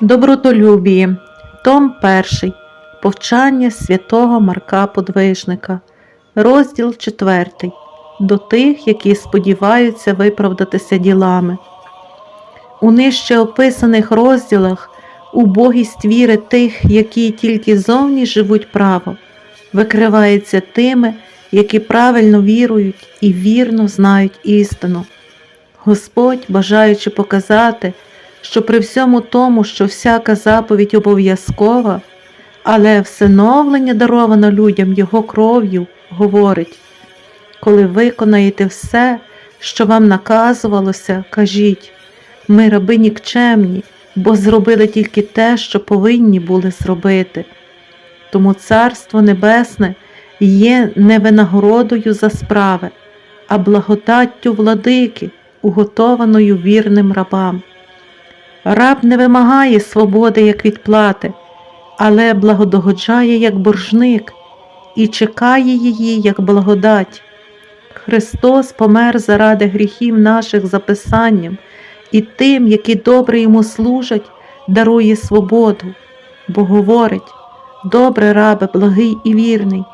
Добротолюбії, Том 1. Повчання святого Марка Подвижника, розділ 4. До тих, які сподіваються виправдатися ділами. У нижче описаних розділах убогість віри тих, які тільки зовні живуть право, викривається тими, які правильно вірують і вірно знають істину. Господь, бажаючи показати, що при всьому тому, що всяка заповідь обов'язкова, але всиновлення даровано людям Його кров'ю, говорить, коли виконаєте все, що вам наказувалося, кажіть, ми раби нікчемні, бо зробили тільки те, що повинні були зробити. Тому Царство Небесне є не винагородою за справи, а благодаттю владики, уготованою вірним рабам. Раб не вимагає свободи як відплати, але благодогоджає як боржник і чекає її як благодать. Христос помер заради гріхів наших записанням і тим, які добре йому служать, дарує свободу, бо говорить добре рабе, благий і вірний,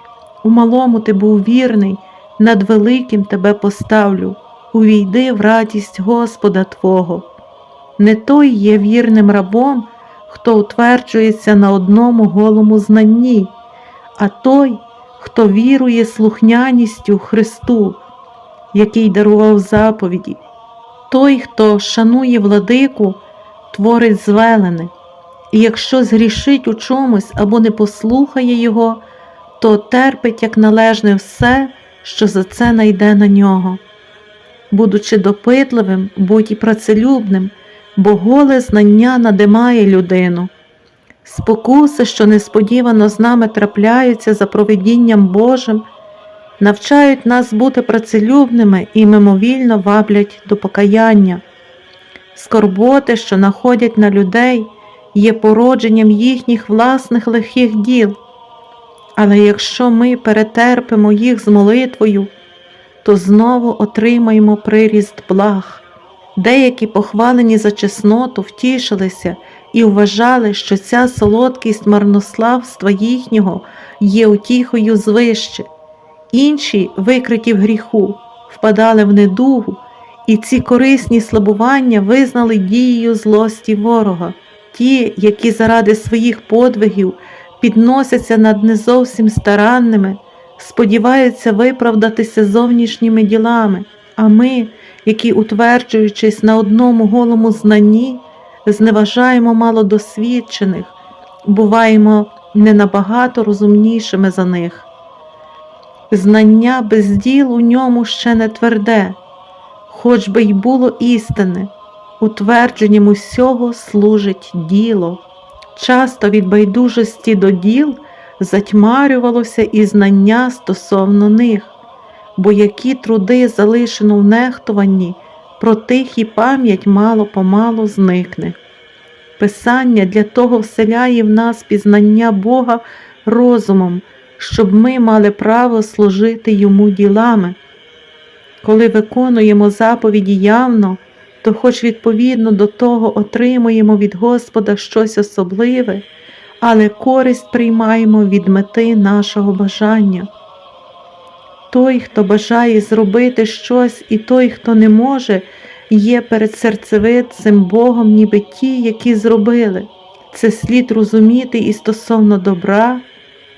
у малому ти був вірний, над великим тебе поставлю, увійди в радість Господа Твого. Не той є вірним рабом, хто утверджується на одному голому знанні, а той, хто вірує слухняністю Христу, який дарував заповіді. Той, хто шанує владику, творить звелене, і якщо згрішить у чомусь або не послухає його, то терпить як належне все, що за це найде на нього. Будучи допитливим, будь і працелюбним, бо голе знання надимає людину. Спокуси, що несподівано з нами трапляються за провидінням Божим, навчають нас бути працелюбними і мимовільно ваблять до покаяння. Скорботи, що находять на людей, є породженням їхніх власних лихих діл. Але якщо ми перетерпимо їх з молитвою, то знову отримаємо приріст благ. Деякі, похвалені за чесноту, втішилися і вважали, що ця солодкість марнославства їхнього є утіхою звище. Інші, викриті в гріху, впадали в недугу, і ці корисні слабування визнали дією злості ворога. Ті, які заради своїх подвигів підносяться над не зовсім старанними, сподіваються виправдатися зовнішніми ділами, а ми, які, утверджуючись на одному голому знанні, зневажаємо малодосвідчених, буваємо не набагато розумнішими за них. Знання без діл у ньому ще не тверде, хоч би й було істинне, утвердженням усього служить діло. Часто від байдужості до діл затьмарювалося і знання стосовно них, бо які труди залишено в нехтуванні, про тих пам'ять мало помалу зникне. Писання для того вселяє в нас пізнання Бога розумом, щоб ми мали право служити Йому ділами. Коли виконуємо заповіді явно, то хоч відповідно до того отримуємо від Господа щось особливе, але користь приймаємо від мети нашого бажання. Той, хто бажає зробити щось, і той, хто не може, є перед серцевицем Богом, ніби ті, які зробили. Це слід розуміти і стосовно добра,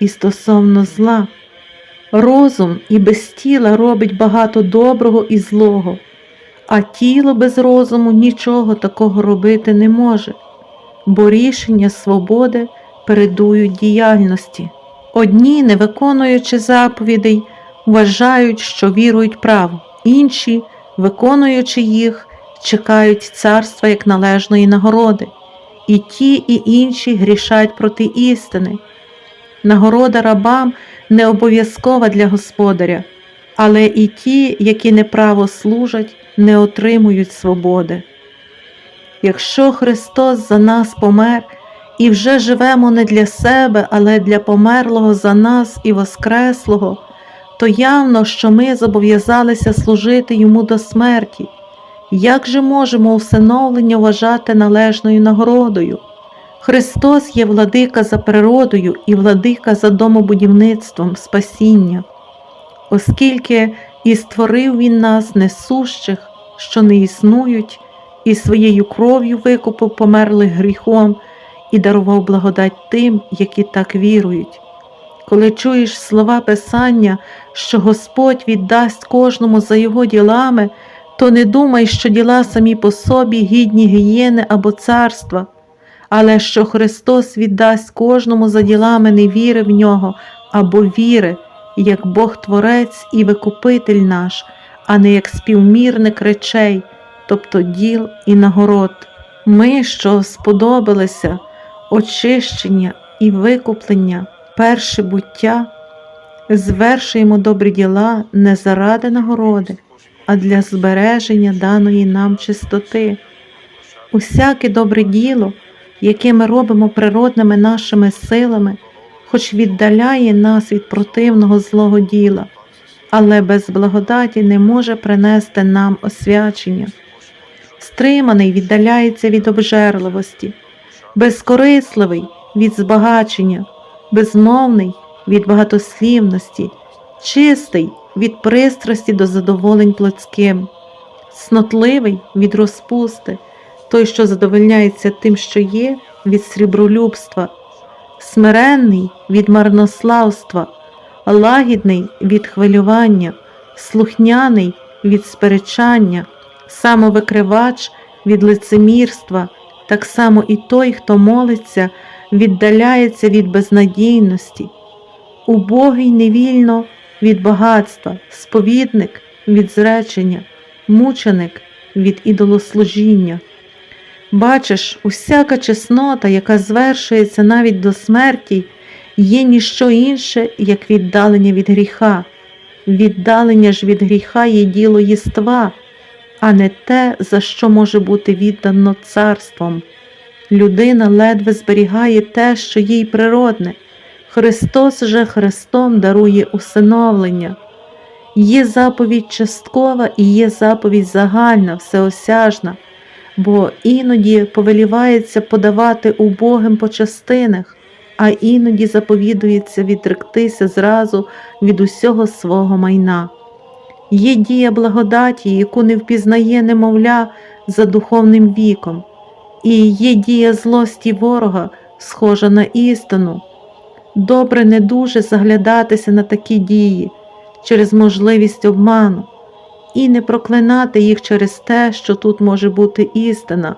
і стосовно зла. Розум і без тіла робить багато доброго і злого, а тіло без розуму нічого такого робити не може, бо рішення свободи передують діяльності. Одні, не виконуючи заповідей, вважають, що вірують право, інші, виконуючи їх, чекають царства як належної нагороди, і ті, і інші грішать проти істини. Нагорода рабам не обов'язкова для господаря, але і ті, які неправо служать, не отримують свободи. Якщо Христос за нас помер і вже живемо не для себе, але для померлого за нас і Воскреслого, то явно, що ми зобов'язалися служити Йому до смерті. Як же можемо усиновлення вважати належною нагородою? Христос є владика за природою і владика за домобудівництвом спасіння, оскільки і створив Він нас несущих, що не існують, і своєю кров'ю викупив померлих гріхом і дарував благодать тим, які так вірують. Коли чуєш слова Писання, що Господь віддасть кожному за його ділами, то не думай, що діла самі по собі гідні гієни або царства, але що Христос віддасть кожному за ділами невіри в нього або віри, як Бог Творець і Викупитель наш, а не як співмірник речей, тобто діл і нагород. Ми, що сподобалися, очищення і викуплення, перше буття, звершуємо добрі діла не заради нагороди, а для збереження даної нам чистоти. Усяке добре діло, яке ми робимо природними нашими силами, хоч віддаляє нас від противного злого діла, але без благодаті не може принести нам освячення. Стриманий віддаляється від обжерливості, безкорисливий від збагачення, безмовний від багатослівності, чистий від пристрасті до задоволень плотським, снотливий від розпусти, той, що задовольняється тим, що є, від срібролюбства, смиренний від марнославства, лагідний від хвилювання, слухняний від сперечання, самовикривач від лицемірства, так само і той, хто молиться, віддаляється від безнадійності, убогий невільно від багатства, сповідник від зречення, мученик від ідолослужіння. Бачиш, усяка чеснота, яка звершується навіть до смерті, є ніщо інше, як віддалення від гріха. Віддалення ж від гріха є діло єства, а не те, за що може бути віддано царством. Людина ледве зберігає те, що їй природне. Христос же Христом дарує усиновлення. Є заповідь часткова і є заповідь загальна, всеосяжна, бо іноді повелівається подавати убогим по частинах, а іноді заповідується відректися зразу від усього свого майна. Є дія благодаті, яку не впізнає немовля за духовним віком, і є дія злості ворога, схожа на істину. Добре не дуже заглядатися на такі дії через можливість обману і не проклинати їх через те, що тут може бути істина,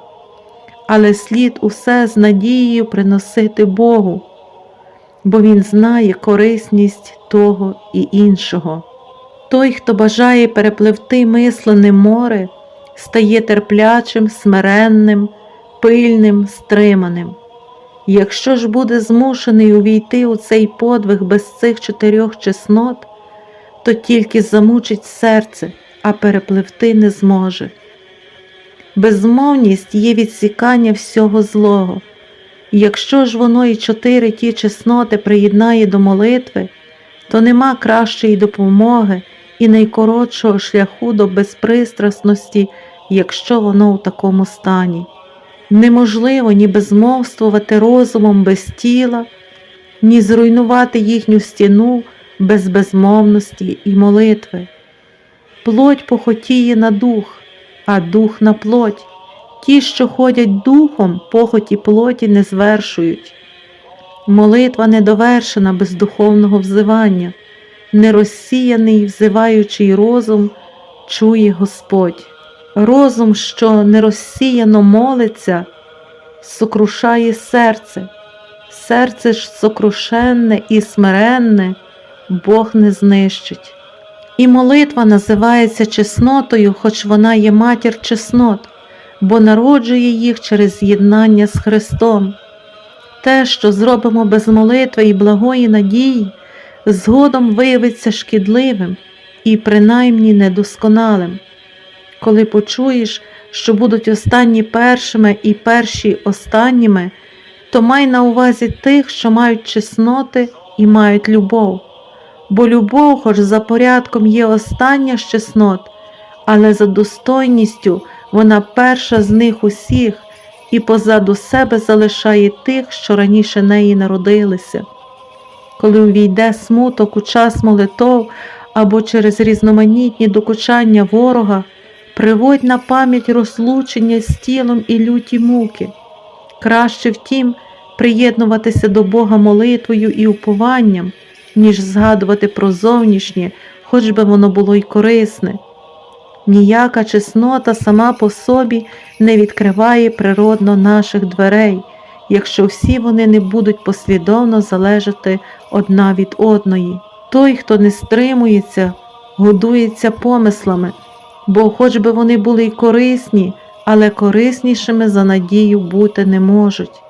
але слід усе з надією приносити Богу, бо Він знає корисність того і іншого. Той, хто бажає перепливти мислене море, стає терплячим, смиренним, пильним, стриманим. Якщо ж буде змушений увійти у цей подвиг без цих чотирьох чеснот, то тільки замучить серце, а перепливти не зможе. Безмовність є відсікання всього злого. Якщо ж воно і чотири ті чесноти приєднає до молитви, то нема кращої допомоги і найкоротшого шляху до безпристрасності, якщо воно у такому стані. Неможливо ні безмовствувати розумом без тіла, ні зруйнувати їхню стіну без безмовності і молитви. Плоть похотіє на дух, а дух на плоть. Ті, що ходять духом, похоті плоті не звершують. Молитва недовершена без духовного взивання, нерозсіяний, взиваючий розум, чує Господь. Розум, що нерозсіяно молиться, сокрушає серце, серце ж сокрушенне і смиренне, Бог не знищить. І молитва називається чеснотою, хоч вона є матір чеснот, бо народжує їх через з'єднання з Христом. Те, що зробимо без молитви і благої надії, згодом виявиться шкідливим і принаймні недосконалим. Коли почуєш, що будуть останні першими і перші останніми, то май на увазі тих, що мають чесноти і мають любов. Бо любов, хоч за порядком є остання з чеснот, але за достойністю вона перша з них усіх і позаду себе залишає тих, що раніше неї народилися. Коли увійде смуток у час молитов або через різноманітні докучання ворога, приводь на пам'ять розлучення з тілом і люті муки. Краще втім приєднуватися до Бога молитвою і упованням, ніж згадувати про зовнішнє, хоч би воно було й корисне. Ніяка чеснота сама по собі не відкриває природно наших дверей, якщо всі вони не будуть послідовно залежати одна від одної. Той, хто не стримується, годується помислами, бо хоч би вони були й корисні, але кориснішими за надію бути не можуть.